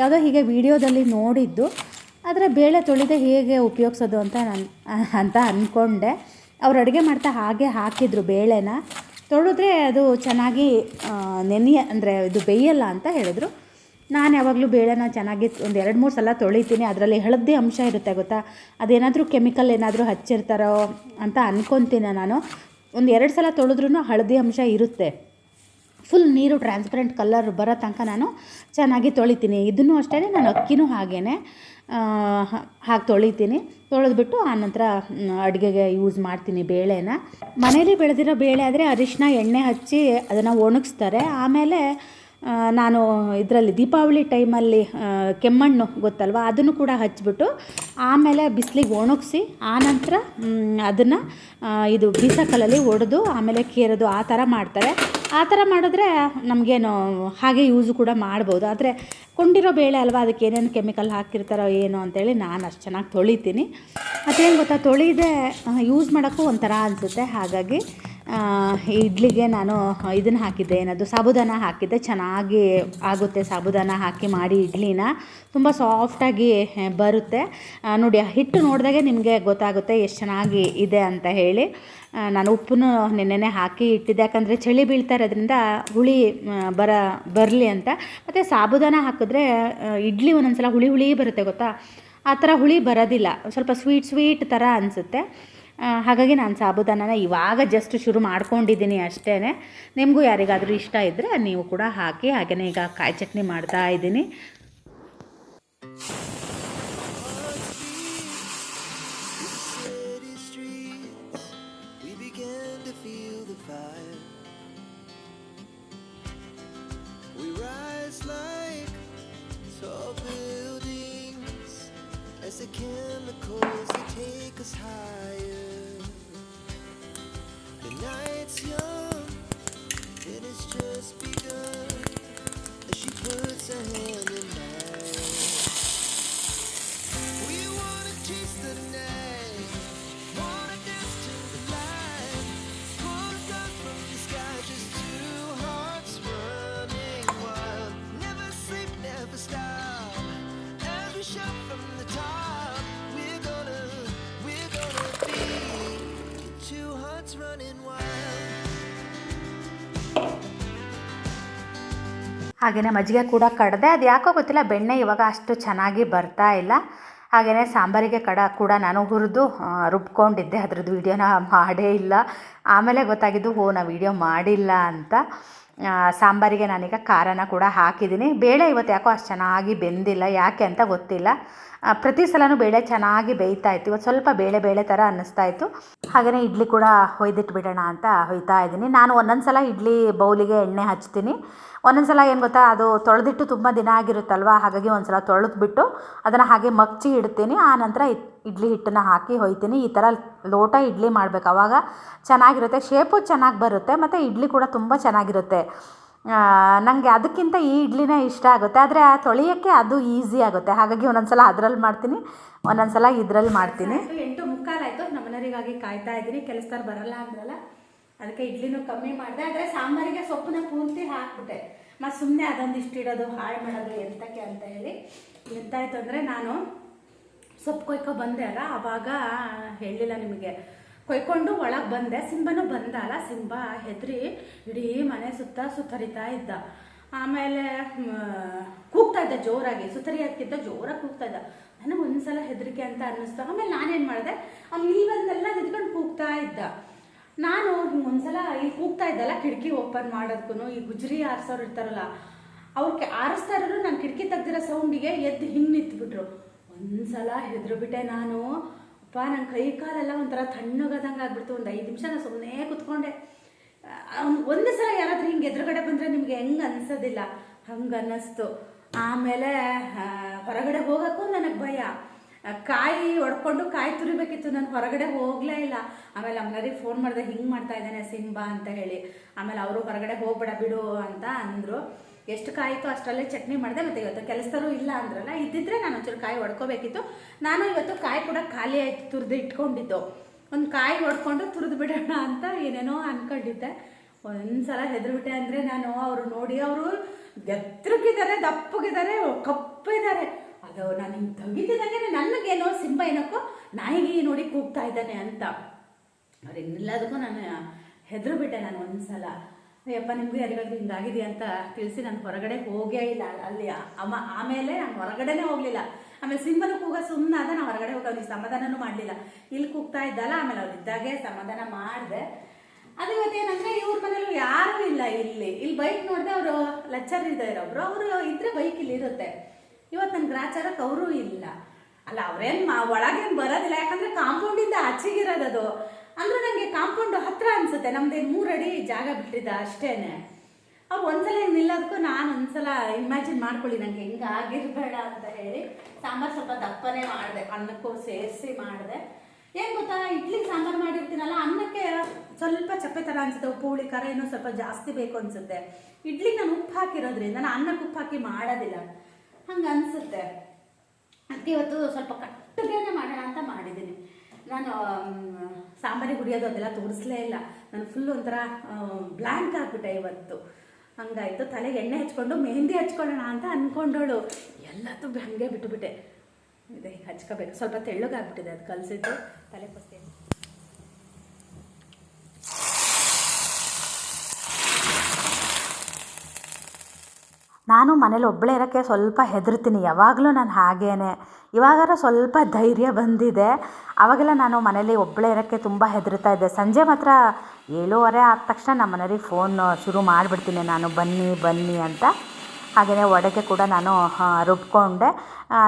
[SPEAKER 2] ಯಾವುದೋ ಹೀಗೆ ವಿಡಿಯೋದಲ್ಲಿ ನೋಡಿದ್ದು, ಆದರೆ ಬೇಳೆ ತೊಳಿದೆ ಹೇಗೆ ಉಪಯೋಗಿಸೋದು ಅಂತ ನಾನು, ಅಂತ ಅಂದ್ಕೊಂಡೆ ಅವ್ರು ಅಡುಗೆ ಮಾಡ್ತಾ ಹಾಗೆ ಹಾಕಿದ್ರು ಬೇಳೆನ. ತೊಳೆದ್ರೆ ಅದು ಚೆನ್ನಾಗಿ ನೆನೆಯ ಅಂದರೆ ಇದು ಬೇಯಲ್ಲ ಅಂತ ಹೇಳಿದ್ರು. ನಾನು ಯಾವಾಗಲೂ ಬೇಳೆನ ಚೆನ್ನಾಗಿ ಒಂದು ಎರಡು, ಮೂರು ಸಲ ತೊಳಿತೀನಿ. ಅದರಲ್ಲಿ ಹಳದಿ ಅಂಶ ಇರುತ್ತೆ ಗೊತ್ತಾ? ಅದೇನಾದರೂ ಕೆಮಿಕಲ್ ಏನಾದರೂ ಹಚ್ಚಿರ್ತಾರೋ ಅಂತ ಅಂದ್ಕೊತೀನಿ ನಾನು. ಒಂದು ಎರಡು ಸಲ ತೊಳೆದ್ರೂ ಹಳದಿ ಅಂಶ ಇರುತ್ತೆ. ಫುಲ್ ನೀರು ಟ್ರಾನ್ಸ್ಪರೆಂಟ್ ಕಲರ್ ಬರೋ ತನಕ ನಾನು ಚೆನ್ನಾಗಿ ತೊಳಿತೀನಿ. ಇದನ್ನು ಅಷ್ಟೇ ನಾನು ಅಕ್ಕಿನೂ ಹಾಗೇ ಹಾಕಿ ತೊಳಿತೀನಿ. ತೊಳೆದ್ಬಿಟ್ಟು ಆನಂತರ ಅಡುಗೆಗೆ ಯೂಸ್ ಮಾಡ್ತೀನಿ ಬೇಳೆನ. ಮನೇಲಿ ಬೆಳೆದಿರೋ ಬೇಳೆ ಆದರೆ ಅರಿಶಿನ ಎಣ್ಣೆ ಹಚ್ಚಿ ಅದನ್ನು ಒಣಗಿಸ್ತಾರೆ. ಆಮೇಲೆ ನಾನು ಇದರಲ್ಲಿ ದೀಪಾವಳಿ ಟೈಮಲ್ಲಿ ಕೆಮ್ಮಣ್ಣು ಗೊತ್ತಲ್ವ? ಅದನ್ನು ಕೂಡ ಹಚ್ಚಿಬಿಟ್ಟು ಆಮೇಲೆ ಬಿಸಿಲಿಗೆ ಒಣಗಿಸಿ ಆನಂತರ ಅದನ್ನು ಇದು ಬೀಸಕಲ್ಲಲ್ಲಿ ಒಡೆದು ಆಮೇಲೆ ಕೇರೋದು ಆ ಥರ ಮಾಡ್ತಾರೆ. ಆ ಥರ ಮಾಡಿದ್ರೆ ನಮಗೇನು ಹಾಗೆ ಯೂಸು ಕೂಡ ಮಾಡ್ಬೋದು. ಆದರೆ ಕೊಂಡಿರೋ ಬೇಳೆ ಅಲ್ವಾ, ಅದಕ್ಕೆ ಏನೇನು ಕೆಮಿಕಲ್ ಹಾಕಿರ್ತಾರೋ ಏನು ಅಂತೇಳಿ ನಾನು ಅಷ್ಟು ಚೆನ್ನಾಗಿ ತೊಳಿತೀನಿ. ಮತ್ತೇನು ಗೊತ್ತಾ, ತೊಳಿದೆ ಯೂಸ್ ಮಾಡೋಕ್ಕೂ ಒಂಥರ ಅನಿಸುತ್ತೆ. ಹಾಗಾಗಿ ಇಡ್ಲಿಗೆ ನಾನು ಇದನ್ನು ಹಾಕಿದ್ದೆ, ಏನದು, ಸಾಬುದಾನ ಹಾಕಿದ್ದೆ. ಚೆನ್ನಾಗಿ ಆಗುತ್ತೆ ಸಾಬುದಾನ ಹಾಕಿ ಮಾಡಿ ಇಡ್ಲಿನ. ತುಂಬ ಸಾಫ್ಟಾಗಿ ಬರುತ್ತೆ. ನೋಡಿ, ಆ ಹಿಟ್ಟು ನೋಡಿದಾಗೆ ನಿಮಗೆ ಗೊತ್ತಾಗುತ್ತೆ ಎಷ್ಟು ಚೆನ್ನಾಗಿ ಇದೆ ಅಂತ ಹೇಳಿ. ನಾನು ಉಪ್ಪನ್ನು ನೆನ್ನೆನೆ ಹಾಕಿ ಇಟ್ಟಿದ್ದೆ. ಯಾಕಂದರೆ ಚಳಿ ಬೀಳ್ತಾ ಇರೋದ್ರಿಂದ ಹುಳಿ ಬರ, ಬರಲಿ ಅಂತ. ಮತ್ತು ಸಾಬುದಾನ ಹಾಕಿದ್ರೆ ಇಡ್ಲಿ ಒಂದೊಂದ್ಸಲ ಹುಳಿ ಹುಳಿ ಬರುತ್ತೆ ಗೊತ್ತಾ? ಆ ಥರ ಹುಳಿ ಬರೋದಿಲ್ಲ. ಸ್ವಲ್ಪ ಸ್ವೀಟ್ ಸ್ವೀಟ್ ಥರ ಅನಿಸುತ್ತೆ. ಹಾಗಾಗಿ ನಾನು ಸಾಬುದಾನನ ಇವಾಗ ಜಸ್ಟ್ ಶುರು ಮಾಡ್ಕೊಂಡಿದ್ದೀನಿ ಅಷ್ಟೇ ನಿಮಗೂ ಯಾರಿಗಾದರೂ ಇಷ್ಟ ಇದ್ದರೆ ನೀವು ಕೂಡ ಹಾಕಿ ಹಾಗೆಯೇ ಈಗ ಕಾಯಿ ಚಟ್ನಿ ಮಾಡ್ತಾ ಇದ್ದೀನಿ.
[SPEAKER 1] just be
[SPEAKER 2] ಹಾಗೆಯೇ ಮಜ್ಜಿಗೆ ಕೂಡ ಕಡದೆ. ಅದು ಯಾಕೋ ಗೊತ್ತಿಲ್ಲ, ಬೆಣ್ಣೆ ಇವಾಗ ಅಷ್ಟು ಚೆನ್ನಾಗಿ ಬರ್ತಾ ಇಲ್ಲ. ಹಾಗೆಯೇ ಸಾಂಬಾರಿಗೆ ಕಡ ಕೂಡ ನಾನು ಹುರಿದು ರುಬ್ಕೊಂಡಿದ್ದೆ. ಅದ್ರದ್ದು ವೀಡಿಯೋನ ಮಾಡೇ ಇಲ್ಲ. ಆಮೇಲೆ ಗೊತ್ತಾಗಿದ್ದು, ಓ ನಾ ವೀಡಿಯೋ ಮಾಡಿಲ್ಲ ಅಂತ. ಸಾಂಬಾರಿಗೆ ನಾನೀಗ ಖಾರನ ಕೂಡ ಹಾಕಿದ್ದೀನಿ. ಬೇಳೆ ಇವತ್ತು ಯಾಕೋ ಅಷ್ಟು ಚೆನ್ನಾಗಿ ಬೆಂದಿಲ್ಲ, ಯಾಕೆ ಅಂತ ಗೊತ್ತಿಲ್ಲ. ಪ್ರತಿ ಸಲನೂ ಬೇಳೆ ಚೆನ್ನಾಗಿ ಬೇಯ್ತಾ ಇತ್ತು. ಇವತ್ತು ಸ್ವಲ್ಪ ಬೇಳೆ ಬೇಳೆ ಥರ ಅನ್ನಿಸ್ತಾ ಇತ್ತು. ಹಾಗೆಯೇ ಇಡ್ಲಿ ಕೂಡ ಹೊಯ್ದಿಟ್ಟು ಬಿಡೋಣ ಅಂತ ಹೊಯ್ತಾ ಇದ್ದೀನಿ. ನಾನು ಒಂದೊಂದು ಸಲ ಇಡ್ಲಿ ಬೌಲಿಗೆ ಎಣ್ಣೆ ಹಚ್ತೀನಿ. ಒಂದೊಂದು ಸಲ ಏನು ಗೊತ್ತಾ, ಅದು ತೊಳೆದಿಟ್ಟು ತುಂಬ ದಿನ ಆಗಿರುತ್ತಲ್ವ, ಹಾಗಾಗಿ ಒಂದು ಸಲ ತೊಳೆದ್ಬಿಟ್ಟು ಅದನ್ನು ಹಾಗೆ ಮಗ್ಚಿ ಇಡ್ತೀನಿ. ಆ ನಂತರ ಇಡ್ಲಿ ಹಿಟ್ಟನ್ನು ಹಾಕಿ ಹೊಯ್ತೀನಿ. ಈ ಥರ ಲೋಟ ಇಡ್ಲಿ ಮಾಡಬೇಕು. ಆವಾಗ ಚೆನ್ನಾಗಿರುತ್ತೆ. ಶೇಪು ಚೆನ್ನಾಗಿ ಬರುತ್ತೆ, ಮತ್ತು ಇಡ್ಲಿ ಕೂಡ ತುಂಬ ಚೆನ್ನಾಗಿರುತ್ತೆ. ನನಗೆ ಅದಕ್ಕಿಂತ ಈ ಇಡ್ಲಿನೇ ಇಷ್ಟ ಆಗುತ್ತೆ. ಆದರೆ ಆ ತೊಳೆಯೋಕ್ಕೆ ಅದು ಈಸಿ ಆಗುತ್ತೆ. ಹಾಗಾಗಿ ಒಂದೊಂದು ಸಲ ಅದರಲ್ಲಿ ಮಾಡ್ತೀನಿ. ಒಂದೊಂದು ಸಲ ಇದರಲ್ಲಿ ಮಾಡ್ತೀನಿ. ಎಂಟು ಮುಕ್ಕಾಲಾಯಿತು ನಮ್ಮ ಮನೆಯವರಿಗಾಗಿ ಕಾಯ್ತಾ ಇದ್ದೀನಿ. ಕೆಲಸದವ್ರು ಬರಲ್ಲ ಅಂದ್ರಲ್ಲ. ಅದಕ್ಕೆ ಇಡ್ಲಿನೂ ಕಮ್ಮಿ ಮಾಡಿದೆ. ಆದರೆ ಸಾಂಬಾರಿಗೆ ಸೊಪ್ಪನ್ನ ಪೂರ್ತಿ ಹಾಕ್ಬಿಟ್ಟೆ. ಮತ್ತು ಸುಮ್ಮನೆ ಅದೊಂದಿಷ್ಟು ಇಡೋದು, ಹಾಳು ಮಾಡೋದು ಎಂತಕ್ಕೆ ಅಂತ ಹೇಳಿ ಎಂತಾಯ್ತು ಅಂದರೆ ನಾನು ಸೊಪ್ಪು ಕೊಯ್ಕೊ ಬಂದೆ ಅಲ್ಲ ಆವಾಗ ಹೇಳಿಲ್ಲ ನಿಮಗೆ. ಕೊಯ್ಕೊಂಡು ಒಳಗೆ ಬಂದೆ. ಸಿಂಬನೂ ಬಂದಲ್ಲ, ಸಿಂಬ ಹೆದ್ರಿ ಇಡೀ ಮನೆ ಸುತ್ತ ಸುತ್ತರಿತಾ ಇದ್ದ. ಆಮೇಲೆ ಕೂಗ್ತಾ ಇದ್ದ ಜೋರಾಗಿ ಸುತ್ತರಿಯೋದಕ್ಕಿಂತ ಜೋರಾಗಿ ಕೂಗ್ತಾ ಇದ್ದ. ನನಗೆ ಒಂದ್ಸಲ ಹೆದರಿಕೆ ಅಂತ ಅನ್ನಿಸ್ತು. ಆಮೇಲೆ ನಾನೇನು ಮಾಡಿದೆ? ಅವ್ನು ಇಲ್ಲಿ ನಿಂತ್ಕೊಂಡು ಕೂಗ್ತಾ ಇದ್ದ. ನಾನು ಒಂದ್ಸಲ ಇಲ್ಲಿ ಕೂಗ್ತಾ ಇದ್ದಲ್ಲ, ಕಿಟಕಿ ಓಪನ್ ಮಾಡೋದಕ್ಕೂ ಈ ಗುಜರಿ ಆರಿಸೋರು ಇರ್ತಾರಲ್ಲ ಅವ್ರಿಗೆ ಆರಿಸ್ತಾ ಇರೋರು ನಾನು ಕಿಟಕಿ ತೆಗ್ದಿರೋ ಸೌಂಡಿಗೆ ಎದ್ದು ಹಿಂಗೆ ನಿಂತ್ಬಿಟ್ರು. ಒಂದ್ಸಲ ಹೆದ್ರುಬಿಟ್ಟೆ ನಾನು. ಅಪ್ಪ ನನ್ನ ಕೈ ಕಾಲೆಲ್ಲ ಒಂಥರ ತಣ್ಣಗದಂಗೆ ಆಗ್ಬಿಡ್ತು. ಒಂದು ಐದು ನಿಮಿಷ ನಾನು ಸುಮ್ಮನೆ ಕೂತ್ಕೊಂಡೆ. ಒಂದು ಸಲ ಯಾರಾದರೂ ಹಿಂಗೆ ಎದುರುಗಡೆ ಬಂದರೆ ನಿಮಗೆ ಹೆಂಗೆ ಅನ್ಸೋದಿಲ್ಲ. ಹಂಗೆ ಅನ್ನಿಸ್ತು. ಆಮೇಲೆ ಹೊರಗಡೆ ಹೋಗೋಕ್ಕೂ ನನಗೆ ಭಯ. ಕಾಯಿ ಹೊಡ್ಕೊಂಡು ಕಾಯಿ ತುರಿಬೇಕಿತ್ತು. ನಾನು ಹೊರಗಡೆ ಹೋಗಲೇ ಇಲ್ಲ. ಆಮೇಲೆ ಅಮ್ಮನರಿಗೆ ಫೋನ್ ಮಾಡಿದೆ, ಹಿಂಗೆ ಮಾಡ್ತಾ ಇದ್ದಾನೆ ಸಿಂಬಾ ಅಂತ ಹೇಳಿ. ಆಮೇಲೆ ಅವರು ಹೊರಗಡೆ ಹೋಗ್ಬೇಡ ಬಿಡು ಅಂತ ಅಂದರು. ಎಷ್ಟು ಕಾಯಿತು ಅಷ್ಟರಲ್ಲೇ ಚಟ್ನಿ ಮಾಡಿದೆ. ಮತ್ತು ಇವತ್ತು ಕೆಲಸದಲ್ಲೂ ಇಲ್ಲ ಅಂದ್ರಲ್ಲ, ಇದ್ದಿದ್ರೆ ನಾನು ಒಂಚೂರು ಕಾಯಿ ಹೊಡ್ಕೋಬೇಕಿತ್ತು ನಾನು ಇವತ್ತು ಕಾಯಿ ಕೂಡ ಖಾಲಿ ಆಯ್ತು, ತುರಿದು ಇಟ್ಕೊಂಡಿದ್ದು. ಒಂದು ಕಾಯಿ ಹೊಡ್ಕೊಂಡು ತುರಿದು ಬಿಡೋಣ ಅಂತ ಏನೇನೋ ಅನ್ಕೊಂಡಿದ್ದೆ. ಒಂದ್ಸಲ ಹೆದರ್ಬಿಟ್ಟೆ ಅಂದರೆ ನಾನು, ಅವರು ನೋಡಿ, ಅವರು ಎತ್ತರಕ್ಕಿದ್ದಾರೆ ದಪ್ಪಗಿದ್ದಾರೆ, ಕಪ್ಪಿದ್ದಾರೆ. ಅದು ನಾನು ಹಿಂಗೆ ತೆಗಿತಿದ್ದಂಗೆ ನನಗೇನೋ ಸಿಂಹ ಏನಕ್ಕೋ ನಾಯಿಗೆ ನೋಡಿ ಕೂಗ್ತಾ ಇದ್ದಾನೆ ಅಂತ. ಅದೆಲ್ಲದಕ್ಕೂ ನಾನು ಹೆದರು ಬಿಟ್ಟೆ ನಾನು ಒಂದ್ಸಲ. ಅಯ್ಯಪ್ಪ, ನಿಮಗೂ ಯಾರಿಗಾದ್ರೂ ಹಿಂಗಾಗಿದೆ ಅಂತ ತಿಳಿಸಿ ನಾನು ಹೊರಗಡೆ ಹೋಗೇ ಇಲ್ಲ. ಅಲ್ಲಿ ಅಮ್ಮ, ಆಮೇಲೆ ನಾನು ಹೊರಗಡೆನೇ ಹೋಗಲಿಲ್ಲ. ಆಮೇಲೆ ಸಿಂಹನ ಕೂಗ ಸುಮ್ಮನೆ ಆದ ನಾನು ಹೊರಗಡೆ ಹೋಗಿ ಅವ್ನಿಗೆ ಸಮಾಧಾನನೂ ಮಾಡಲಿಲ್ಲ. ಇಲ್ಲಿ ಕೂಗ್ತಾ ಇದ್ದಲ್ಲ, ಆಮೇಲೆ ಅವ್ರು ಇದ್ದಾಗೆ ಸಮಾಧಾನ ಮಾಡಿದೆ. ಅದು ಇವತ್ತೇನಂದ್ರೆ ಇವ್ರ ಮನೇಲೂ ಯಾರೂ ಇಲ್ಲ ಇಲ್ಲಿ. ಇಲ್ಲಿ ಬೈಕ್ ನೋಡಿದೆ ಅವರು ಲಚ್ಚರ್ ಇದ್ದಾರೆ ಒಬ್ರು. ಅವರು ಇದ್ರೆ ಬೈಕ್ ಇಲ್ಲಿ ಇರುತ್ತೆ. ಇವತ್ತು ನನ್ನ ಗ್ರಾಚಾರಕ್ಕೆ ಅವರು ಇಲ್ಲ. ಅಲ್ಲ, ಅವ್ರೇನು ಮಾ ಒಳಗೇನು ಬರೋದಿಲ್ಲ. ಯಾಕಂದ್ರೆ ಕಾಂಪೌಂಡಿಂದ ಅದು. ಅಂದ್ರೆ ನನಗೆ ಕಾಂಪೌಂಡ್ ಹತ್ರ ಅನ್ಸುತ್ತೆ. ನಮ್ದೇನು ಮೂರಡಿ ಜಾಗ ಬಿಟ್ಟಿದ್ದ ಅಷ್ಟೇ ಅವ್ರು ಒಂದ್ಸಲ ನಿಲ್ಲೋದಕ್ಕೂ ನಾನು ಒಂದ್ಸಲ ಇಮ್ಯಾಜಿನ್ ಮಾಡ್ಕೊಳ್ಳಿ, ನಂಗೆ ಹೆಂಗೆ ಆಗಿರ್ಬೇಡ ಅಂತ ಹೇಳಿ ಸಾಂಬಾರು ಸ್ವಲ್ಪ ದಪ್ಪನೇ ಮಾಡಿದೆ. ಅನ್ನಕ್ಕೂ ಸೇರಿಸಿ ಮಾಡಿದೆ. ಏನು ಗೊತ್ತಾ? ಇಡ್ಲಿ ಸಾಂಬಾರು ಮಾಡಿರ್ತೀನಲ್ಲ, ಅನ್ನಕ್ಕೆ ಸ್ವಲ್ಪ ಚಪ್ಪೆ ಥರ ಅನ್ಸುತ್ತೆ. ಉಪ್ಪು, ಹುಳಿ, ಖಾರ ಏನೋ ಸ್ವಲ್ಪ ಜಾಸ್ತಿ ಬೇಕು ಅನ್ಸುತ್ತೆ. ಇಡ್ಲಿ ನಾನು ಉಪ್ಪು ಹಾಕಿರೋದ್ರಿಂದ, ನಾನು ಅನ್ನಕ್ಕೆ ಉಪ್ಪು ಹಾಕಿ ಮಾಡೋದಿಲ್ಲ. ಹಂಗೆ ಅನಿಸುತ್ತೆ. ಅದಕ್ಕೆ ಇವತ್ತು ಸ್ವಲ್ಪ ಕಟ್ಟುಗೆನೇ ಮಾಡೋಣ ಅಂತ ಮಾಡಿದ್ದೀನಿ. ನಾನು ಸಾಂಬಾರಿ ಸಾಂಬಾರಿಗೆ ಹುರಿಯೋದು ಅದೆಲ್ಲ ತೋರಿಸ್ಲೇ ಇಲ್ಲ. ನಾನು ಫುಲ್ ಒಂಥರ ಬ್ಲ್ಯಾಂಕ್ ಆಗಿಬಿಟ್ಟೆ ಇವತ್ತು. ಹಂಗಾಯಿತು. ತಲೆಗೆ ಎಣ್ಣೆ ಹಚ್ಕೊಂಡು ಮೆಹಂದಿ ಹಚ್ಕೊಳ್ಳೋಣ ಅಂತ ಅಂದ್ಕೊಂಡೋಳು ಎಲ್ಲದೂ ಹಂಗೆ ಬಿಟ್ಟುಬಿಟ್ಟೆ ಇದೆ, ಹಚ್ಕೋಬೇಕು. ಸ್ವಲ್ಪ ತೆಳ್ಳಗಾಗ್ಬಿಟ್ಟಿದೆ. ಅದು ಕಲಸಿದ್ದು. ತಲೆ ಪಸ್ತಿ
[SPEAKER 3] ನಾನು ಮನೇಲಿ ಒಬ್ಬಳೇ ಇರೋಕ್ಕೆ ಸ್ವಲ್ಪ ಹೆದರ್ತೀನಿ. ಯಾವಾಗಲೂ ನಾನು ಹಾಗೇನೆ. ಇವಾಗಾರ ಸ್ವಲ್ಪ ಧೈರ್ಯ ಬಂದಿದೆ. ಆವಾಗೆಲ್ಲ ನಾನು ಮನೇಲಿ ಒಬ್ಬಳೇ ಇರೋಕ್ಕೆ ತುಂಬ ಹೆದರ್ತಾ ಇದ್ದೆ. ಸಂಜೆ ಮಾತ್ರ ಏಳುವರೆ ಆದ ತಕ್ಷಣ ನಮ್ಮ ಮನೆಯವ್ರಿಗೆ ಫೋನ್ ಶುರು ಮಾಡಿಬಿಡ್ತೀನಿ ನಾನು. ಬನ್ನಿ ಬನ್ನಿ ಅಂತ. ಹಾಗೆಯೇ ವಡೆಗೆ ಕೂಡ ನಾನು ರುಬ್ಕೊಂಡೆ.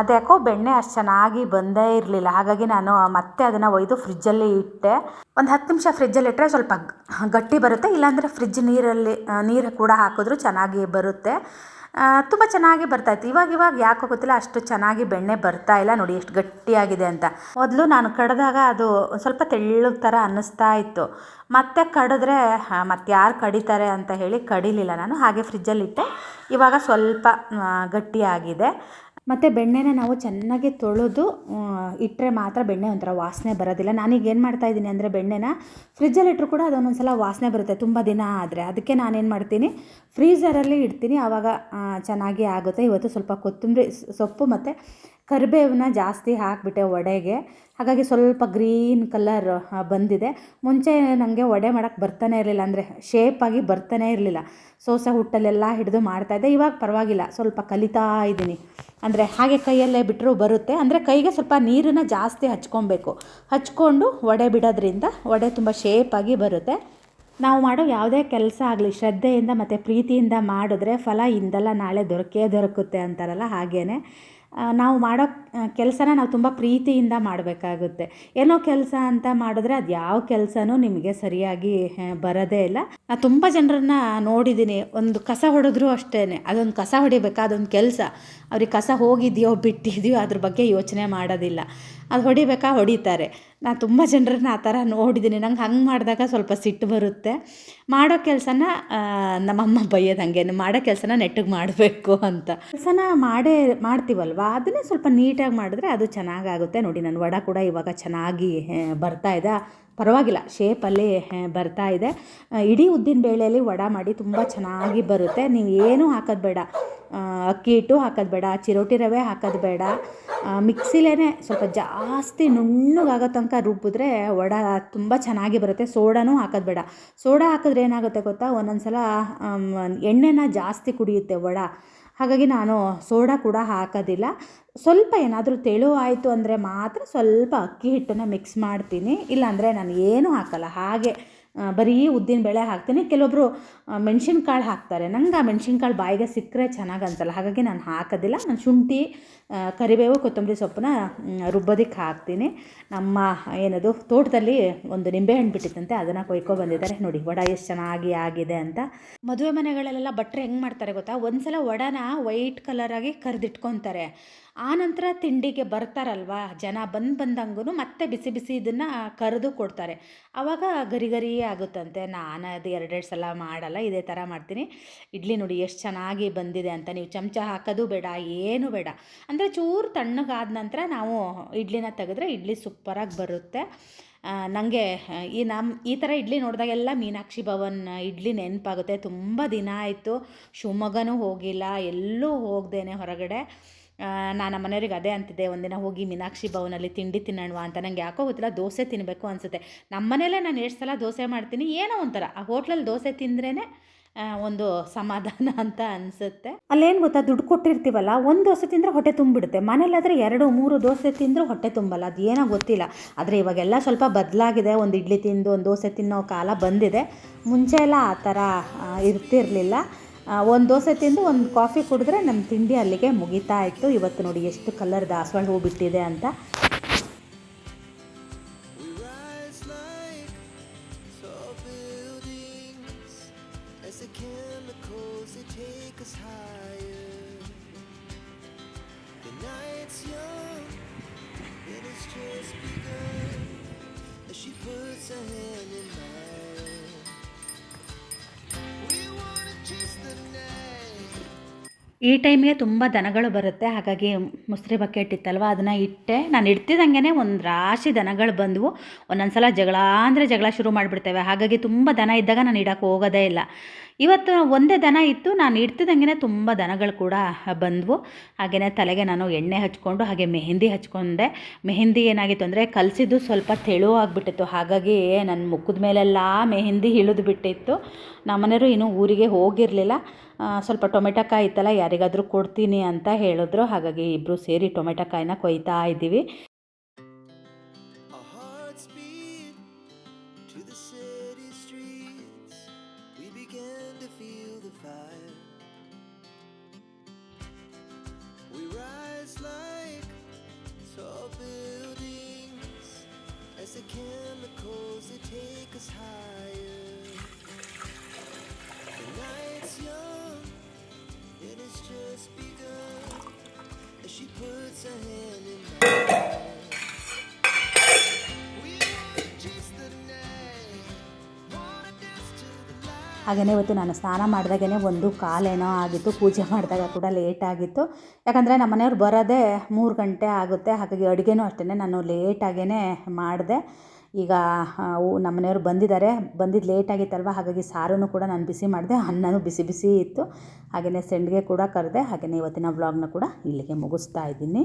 [SPEAKER 3] ಅದ್ಯಾಕೋ ಬೆಣ್ಣೆ ಅಷ್ಟು ಚೆನ್ನಾಗಿ ಬಂದೇ ಇರಲಿಲ್ಲ. ಹಾಗಾಗಿ ನಾನು ಮತ್ತೆ ಅದನ್ನು ಒಯ್ದು ಫ್ರಿಜ್ಜಲ್ಲಿ ಇಟ್ಟೆ. ಒಂದು ಹತ್ತು ನಿಮಿಷ ಫ್ರಿಜ್ಜಲ್ಲಿ ಇಟ್ಟರೆ ಸ್ವಲ್ಪ ಗಟ್ಟಿ ಬರುತ್ತೆ. ಇಲ್ಲಾಂದರೆ ಫ್ರಿಜ್ ನೀರಲ್ಲಿ, ನೀರು ಕೂಡ ಹಾಕಿದ್ರು ಚೆನ್ನಾಗಿ ಬರುತ್ತೆ. ತುಂಬ ಚೆನ್ನಾಗಿ ಬರ್ತಾಯಿತ್ತು ಇವಾಗ ಇವಾಗ ಯಾಕೋ ಗೊತ್ತಿಲ್ಲ, ಅಷ್ಟು ಚೆನ್ನಾಗಿ ಬೆಣ್ಣೆ ಬರ್ತಾ ಇಲ್ಲ. ನೋಡಿ, ಎಷ್ಟು ಗಟ್ಟಿಯಾಗಿದೆ ಅಂತ. ಮೊದಲು ನಾನು ಕಡಿದಾಗ ಅದು ಸ್ವಲ್ಪ ತೆಳ್ಳು ಥರ ಅನ್ನಿಸ್ತಾ ಇತ್ತು. ಮತ್ತೆ ಕಡಿದ್ರೆ ಮತ್ತೆ ಯಾರು ಕಡಿತಾರೆ ಅಂತ ಹೇಳಿ ಕಡಿಲಿಲ್ಲ ನಾನು. ಹಾಗೆ ಫ್ರಿಜ್ಜಲ್ಲಿಟ್ಟೆ ಇವಾಗ ಸ್ವಲ್ಪ ಗಟ್ಟಿಯಾಗಿದೆ. ಮತ್ತು ಬೆಣ್ಣೆನ ನಾವು ಚೆನ್ನಾಗಿ ತೊಳೆದು ಇಟ್ಟರೆ ಮಾತ್ರ ಬೆಣ್ಣೆ ಒಂಥರ ವಾಸನೆ ಬರೋದಿಲ್ಲ. ನಾನೀಗ ಏನು ಮಾಡ್ತಾ ಇದ್ದೀನಿ ಅಂದರೆ ಬೆಣ್ಣೆನ ಫ್ರಿಜ್ಜಲ್ಲಿ ಇಟ್ಟರು ಕೂಡ ಅದೊಂದೊಂದು ಸಲ ವಾಸನೆ ಬರುತ್ತೆ ತುಂಬ ದಿನ ಆದರೆ. ಅದಕ್ಕೆ ನಾನೇನು ಮಾಡ್ತೀನಿ ಫ್ರೀಝರಲ್ಲಿ ಇಡ್ತೀನಿ. ಆವಾಗ ಚೆನ್ನಾಗಿ ಆಗುತ್ತೆ. ಇವತ್ತು ಸ್ವಲ್ಪ ಕೊತ್ತಂಬರಿ, ಸೊಪ್ಪು ಮತ್ತು ಕರಿಬೇವನ್ನ ಜಾಸ್ತಿ ಹಾಕಿಬಿಟ್ಟೆ ವಡೆಗೆ. ಹಾಗಾಗಿ ಸ್ವಲ್ಪ ಗ್ರೀನ್ ಕಲರ್ ಬಂದಿದೆ. ಮುಂಚೆ ನನಗೆ ವಡೆ ಮಾಡೋಕ್ಕೆ ಬರ್ತಾನೆ ಇರಲಿಲ್ಲ ಅಂದರೆ ಶೇಪಾಗಿ ಬರ್ತಾನೆ ಇರಲಿಲ್ಲ. ಸೋಸೆ ಹುಟ್ಟಲ್ಲೆಲ್ಲ ಹಿಡಿದು ಮಾಡ್ತಾಯಿದ್ದೆ ಇವಾಗ ಪರವಾಗಿಲ್ಲ ಸ್ವಲ್ಪ ಕಲಿತಾ ಇದ್ದೀನಿ. ಅಂದರೆ ಹಾಗೆ ಕೈಯಲ್ಲೇ ಬಿಟ್ಟರೂ ಬರುತ್ತೆ. ಅಂದರೆ ಕೈಗೆ ಸ್ವಲ್ಪ ನೀರನ್ನು ಜಾಸ್ತಿ ಹಚ್ಕೊಬೇಕು. ಹಚ್ಕೊಂಡು ವಡೆ ಬಿಡೋದ್ರಿಂದ ವಡೆ ತುಂಬ ಶೇಪಾಗಿ ಬರುತ್ತೆ. ನಾವು ಮಾಡೋ ಯಾವುದೇ ಕೆಲಸ ಆಗಲಿ ಶ್ರದ್ಧೆಯಿಂದ ಮತ್ತು ಪ್ರೀತಿಯಿಂದ ಮಾಡಿದ್ರೆ ಫಲ ಇಂದಲ್ಲ ನಾಳೆ ದೊರಕೇ ದೊರಕುತ್ತೆ ಅಂತಾರಲ್ಲ ಹಾಗೇನೆ. ಆ, ನಾವು ಮಾಡೋ ಕೆಲಸನ ನಾವು ತುಂಬ ಪ್ರೀತಿಯಿಂದ ಮಾಡಬೇಕಾಗುತ್ತೆ. ಏನೋ ಕೆಲಸ ಅಂತ ಮಾಡಿದ್ರೆ ಅದು ಯಾವ ಕೆಲಸನೂ ನಿಮಗೆ ಸರಿಯಾಗಿ ಬರೋದೇ ಇಲ್ಲ. ನಾನು ತುಂಬ ಜನರನ್ನ ನೋಡಿದ್ದೀನಿ ಒಂದು ಕಸ ಹೊಡೆದ್ರು ಅಷ್ಟೇ ಅದೊಂದು ಕಸ ಹೊಡಿಬೇಕಾ? ಅದೊಂದು ಕೆಲಸ. ಅವ್ರಿಗೆ ಕಸ ಹೋಗಿದೆಯೋ, ಬಿಟ್ಟಿದೆಯೋ ಅದ್ರ ಬಗ್ಗೆ ಯೋಚನೆ ಮಾಡೋದಿಲ್ಲ. ಅದು ಹೊಡಿಬೇಕಾ? ಹೊಡಿತಾರೆ. ನಾನು ತುಂಬ ಜನರನ್ನ ಆ ಥರ ನೋಡಿದ್ದೀನಿ ನಂಗೆ ಹಂಗೆ ಮಾಡಿದಾಗ ಸ್ವಲ್ಪ ಸಿಟ್ಟು ಬರುತ್ತೆ. ಮಾಡೋ ಕೆಲಸನ ನಮ್ಮಮ್ಮ ಬೈಯೋದು ಹಂಗೆ ಮಾಡೋ ಕೆಲಸನ ನೆಟ್ಟಗೆ ಮಾಡಬೇಕು ಅಂತ. ಕೆಲಸನ ಮಾಡೇ, ಮಾಡ್ತೀವಲ್ವ? ಅದನ್ನೇ ಸ್ವಲ್ಪ ನೀಟಾಗಿ ಮಾಡಿದ್ರೆ ಅದು ಚೆನ್ನಾಗಾಗುತ್ತೆ. ನೋಡಿ, ನನ್ನ ವಡ ಕೂಡ ಇವಾಗ ಚೆನ್ನಾಗಿ ಬರ್ತಾ ಇದೆ. ಪರವಾಗಿಲ್ಲ ಶೇಪಲ್ಲಿ ಬರ್ತಾ ಇದೆ. ಇಡೀ ಉದ್ದಿನ ಬೇಳೆಯಲ್ಲಿ ವಡ ಮಾಡಿ ತುಂಬ ಚೆನ್ನಾಗಿ ಬರುತ್ತೆ. ನೀವು ಏನೂ ಹಾಕೋದು ಬೇಡ. ಅಕ್ಕಿ ಹಿಟ್ಟು ಹಾಕೋದು ಬೇಡ, ಚಿರೋಟಿ ರವೆ ಹಾಕೋದು ಬೇಡ. ಮಿಕ್ಸಿಲೇ ಸ್ವಲ್ಪ ಜಾಸ್ತಿ ನುಣ್ಣಗಾಗೋ ತನಕ ರುಬ್ಬಿದ್ರೆ ವಡ ತುಂಬ ಚೆನ್ನಾಗಿ ಬರುತ್ತೆ. ಸೋಡಾನೂ ಹಾಕೋದು ಬೇಡ. ಸೋಡಾ ಹಾಕಿದ್ರೆ ಏನಾಗುತ್ತೆ ಗೊತ್ತಾ? ಒಂದೊಂದು ಸಲ ಎಣ್ಣೆನ ಜಾಸ್ತಿ ಕುಡಿಯುತ್ತೆ ವಡ. ಹಾಗಾಗಿ ನಾನು ಸೋಡಾ ಕೂಡ ಹಾಕೋದಿಲ್ಲ. ಸ್ವಲ್ಪ ಏನಾದರೂ ತೆಳು ಆಯಿತು ಅಂದರೆ ಮಾತ್ರ ಸ್ವಲ್ಪ ಅಕ್ಕಿ ಹಿಟ್ಟನ್ನು ಮಿಕ್ಸ್ ಮಾಡ್ತೀನಿ. ಇಲ್ಲಾಂದರೆ ನಾನು ಏನೂ ಹಾಕಲ್ಲ. ಹಾಗೆ ಬರೀ ಉದ್ದಿನ ಬೇಳೆ ಹಾಕ್ತೀನಿ. ಕೆಲವೊಬ್ಬರು ಮೆಣಸಿನ್ಕಾಳು ಹಾಕ್ತಾರೆ. ನಂಗೆ ಆ ಮೆಣಸಿನ್ಕಾಳು ಬಾಯಿಗೆ ಸಿಕ್ಕರೆ ಚೆನ್ನಾಗಿ ಅನ್ಸಲ್ಲ ಹಾಗಾಗಿ ನಾನು ಹಾಕೋದಿಲ್ಲ. ನಾನು ಶುಂಠಿ ಕರಿಬೇವು, ಕೊತ್ತಂಬರಿ ಸೊಪ್ಪನ್ನ ರುಬ್ಬೋದಕ್ಕೆ ಹಾಕ್ತೀನಿ. ನಮ್ಮ, ಏನದು, ತೋಟದಲ್ಲಿ ಒಂದು ನಿಂಬೆಹಣ್ಣು ಬಿಟ್ಟಿತ್ತಂತೆ, ಅದನ್ನು ಕೊಯ್ಕೊ ಬಂದಿದ್ದಾರೆ. ನೋಡಿ, ವಡ ಎಷ್ಟು ಚೆನ್ನಾಗಿ ಆಗಿದೆ ಅಂತ. ಮದುವೆ ಮನೆಗಳಲ್ಲೆಲ್ಲ ಬಟ್ಟರೆ ಹೆಂಗೆ ಮಾಡ್ತಾರೆ ಗೊತ್ತಾ? ಒಂದ್ಸಲ ವಡನ ವೈಟ್ ಕಲರಾಗಿ ಕರೆದಿಟ್ಕೊತಾರೆ. ಆ ನಂತರ ತಿಂಡಿಗೆ ಬರ್ತಾರಲ್ವಾ? ಜನ ಬಂದು ಬಂದಂಗೂ ಮತ್ತೆ ಬಿಸಿ ಬಿಸಿ ಇದನ್ನು ಕರೆದು ಕೊಡ್ತಾರೆ. ಆವಾಗ ಗರಿ ಆಗುತ್ತಂತೆ. ನಾನು ಅದು ಎರಡೆರಡು ಸಲ ಮಾಡಲ್ಲ, ಇದೇ ಥರ ಮಾಡ್ತೀನಿ. ಇಡ್ಲಿ ನೋಡಿ ಎಷ್ಟು ಚೆನ್ನಾಗಿ ಬಂದಿದೆ ಅಂತ. ನೀವು ಚಮಚ ಹಾಕೋದು ಬೇಡ, ಏನು ಬೇಡ. ಅಂದರೆ ಚೂರು ತಣ್ಣಗಾದ ನಂತರ ನಾವು ಇಡ್ಲಿನ ತೆಗೆದ್ರೆ ಇಡ್ಲಿ ಸೂಪರಾಗಿ ಬರುತ್ತೆ. ನನಗೆ ಈ ನಮ್ಮ ಈ ಥರ ಇಡ್ಲಿ ನೋಡಿದಾಗೆಲ್ಲ ಮೀನಾಕ್ಷಿ ಭವನ್ ಇಡ್ಲಿ ನೆನಪಾಗುತ್ತೆ. ತುಂಬ ದಿನ ಆಯಿತು. ಶಿವಮೊಗ್ಗನೂ ಹೋಗಿಲ್ಲ, ಎಲ್ಲೂ ಹೋಗ್ದೇನೆ ಹೊರಗಡೆ. ನಾನು ಮನೆಯವ್ರಿಗೆ ಅದೇ ಅಂತಿದ್ದೆ, ಒಂದಿನ ಹೋಗಿ ಮೀನಾಕ್ಷಿ ಭವನಲ್ಲಿ ತಿಂಡಿ ತಿನ್ನೋಣವಾ ಅಂತ. ನಂಗೆ ಯಾಕೋ ಗೊತ್ತಿಲ್ಲ, ದೋಸೆ ತಿನ್ನಬೇಕು ಅನಿಸುತ್ತೆ. ನಮ್ಮ ಮನೇಲೇ ನಾನು ಎಷ್ಟು ಸಲ ದೋಸೆ ಮಾಡ್ತೀನಿ, ಏನೋ ಒಂಥರ. ಆ ಹೋಟ್ಲಲ್ಲಿ ದೋಸೆ ತಿಂದ್ರೇ ಒಂದು ಸಮಾಧಾನ ಅಂತ ಅನಿಸುತ್ತೆ. ಅಲ್ಲೇನು ಗೊತ್ತಾ, ದುಡ್ಡು ಕೊಟ್ಟಿರ್ತೀವಲ್ಲ, ಒಂದು ದೋಸೆ ತಿಂದರೆ ಹೊಟ್ಟೆ ತುಂಬಿಡುತ್ತೆ. ಮನೇಲಾದರೆ ಎರಡು, ಮೂರು ದೋಸೆ ತಿಂದರೂ ಹೊಟ್ಟೆ ತುಂಬಲ್ಲ ಅದು ಏನೋ ಗೊತ್ತಿಲ್ಲ. ಆದರೆ ಇವಾಗೆಲ್ಲ ಸ್ವಲ್ಪ ಬದಲಾಗಿದೆ, ಒಂದು ಇಡ್ಲಿ ತಿಂದು, ಒಂದು ದೋಸೆ ತಿನ್ನೋ ಕಾಲ ಬಂದಿದೆ. ಮುಂಚೆ ಎಲ್ಲ ಆ ಥರ ಇರ್ತಿರ್ಲಿಲ್ಲ. ಒಂದು ದೋಸೆ ತಿಂದು ಒಂದು ಕಾಫಿ ಕುಡಿದ್ರೆ ನಮ್ಮ ತಿಂಡಿ ಅಲ್ಲಿಗೆ ಮುಗಿತಾ ಇತ್ತು. ಇವತ್ತು ನೋಡಿ ಎಷ್ಟು ಕಲರ್ ದಾಸವಾಳ ಹೂ ಬಿಟ್ಟಿದೆ ಅಂತ. ಈ ಟೈಮ್ಗೆ ತುಂಬ ದನಗಳು ಬರುತ್ತೆ. ಹಾಗಾಗಿ ಮುಸ್ರಿ ಬಕೆಟ್ ಇತ್ತಲ್ವ, ಅದನ್ನು ಇಟ್ಟೆ. ನಾನು ಇಡ್ತಿದ್ದಂಗೆ ಒಂದು ರಾಶಿ ದನಗಳು ಬಂದವು. ಒಂದೊಂದು ಸಲ ಜಗಳ ಅಂದರೆ ಜಗಳ ಶುರು ಮಾಡಿಬಿಡ್ತೇವೆ. ಹಾಗಾಗಿ ತುಂಬ ದನ ಇದ್ದಾಗ ನಾನು ಇಡೋಕ್ಕೆ ಹೋಗೋದೇ ಇಲ್ಲ. ಇವತ್ತು ಒಂದೇ ದನ ಇತ್ತು. ನಾನು ಇಡ್ತಿದ್ದಂಗೆ ತುಂಬ ದನಗಳು ಕೂಡ ಬಂದವು. ಹಾಗೆಯೇ ತಲೆಗೆ ನಾನು ಎಣ್ಣೆ ಹಚ್ಕೊಂಡು, ಹಾಗೆ ಮೆಹಂದಿ ಹಚ್ಕೊಂಡೆ. ಮೆಹಂದಿ ಏನಾಗಿತ್ತು ಅಂದರೆ ಕಲಸಿದ್ದು ಸ್ವಲ್ಪ ತೆಳು ಆಗಿಬಿಟ್ಟಿತ್ತು. ಹಾಗಾಗಿ ನನ್ನ ಮುಖದ ಮೇಲೆಲ್ಲ ಮೆಹಂದಿ ಇಳಿದು ಬಿಟ್ಟಿತ್ತು. ನಮ್ಮನೆಯವರು ಇನ್ನೂ ಊರಿಗೆ ಹೋಗಿರಲಿಲ್ಲ. ಸ್ವಲ್ಪ ಟೊಮೆಟೊ ಕಾಯಿ ಇತ್ತಲ್ಲ, ಯಾರಿಗಾದರೂ ಕೊಡ್ತೀನಿ ಅಂತ ಹೇಳಿದ್ರು. ಹಾಗಾಗಿ ಇಬ್ಬರು ಸೇರಿ ಟೊಮೆಟೊ ಕಾಯಿನ ಕೊಯ್ತಾ ಇದ್ದೀವಿ.
[SPEAKER 1] is it just she puts hand in
[SPEAKER 3] ಹಾಗೇ ಇವತ್ತು ನಾನು ಸ್ನಾನ ಮಾಡಿದಾಗೇ ಒಂದು ಕಾಲೇನೋ ಆಗಿತ್ತು, ಪೂಜೆ ಮಾಡಿದಾಗ ಕೂಡ ಲೇಟ್ ಆಗಿತ್ತು. ಯಾಕಂದರೆ ನಮ್ಮ ಮನೆಯವ್ರು ಬರೋದೇ ಮೂರು ಗಂಟೆ ಆಗುತ್ತೆ, ಹಾಗಾಗಿ ಅಡುಗೆನೂ ಅಷ್ಟೇ ನಾನು ಲೇಟಾಗೇ ಮಾಡಿದೆ. ಈಗ ನಮ್ಮ ಮನೆಯವ್ರು ಬಂದಿದ್ದಾರೆ. ಬಂದಿದ್ದು ಲೇಟ್ ಆಗಿತ್ತಲ್ವ? ಹಾಗಾಗಿ ಸಾರನ್ನು ಕೂಡ ನಾನು ಬಿಸಿ ಮಾಡಿದೆ. ಅನ್ನನೂ ಬಿಸಿ ಬಿಸಿ ಇತ್ತು. ಹಾಗೆಯೇ ಸೆಂಡಿಗೆ ಕೂಡ ಕರೆದೆ. ಹಾಗೆಯೇ ಇವತ್ತಿನ ವ್ಲಾಗ್ನ ಕೂಡ ಇಲ್ಲಿಗೆ ಮುಗಿಸ್ತಾ ಇದ್ದೀನಿ.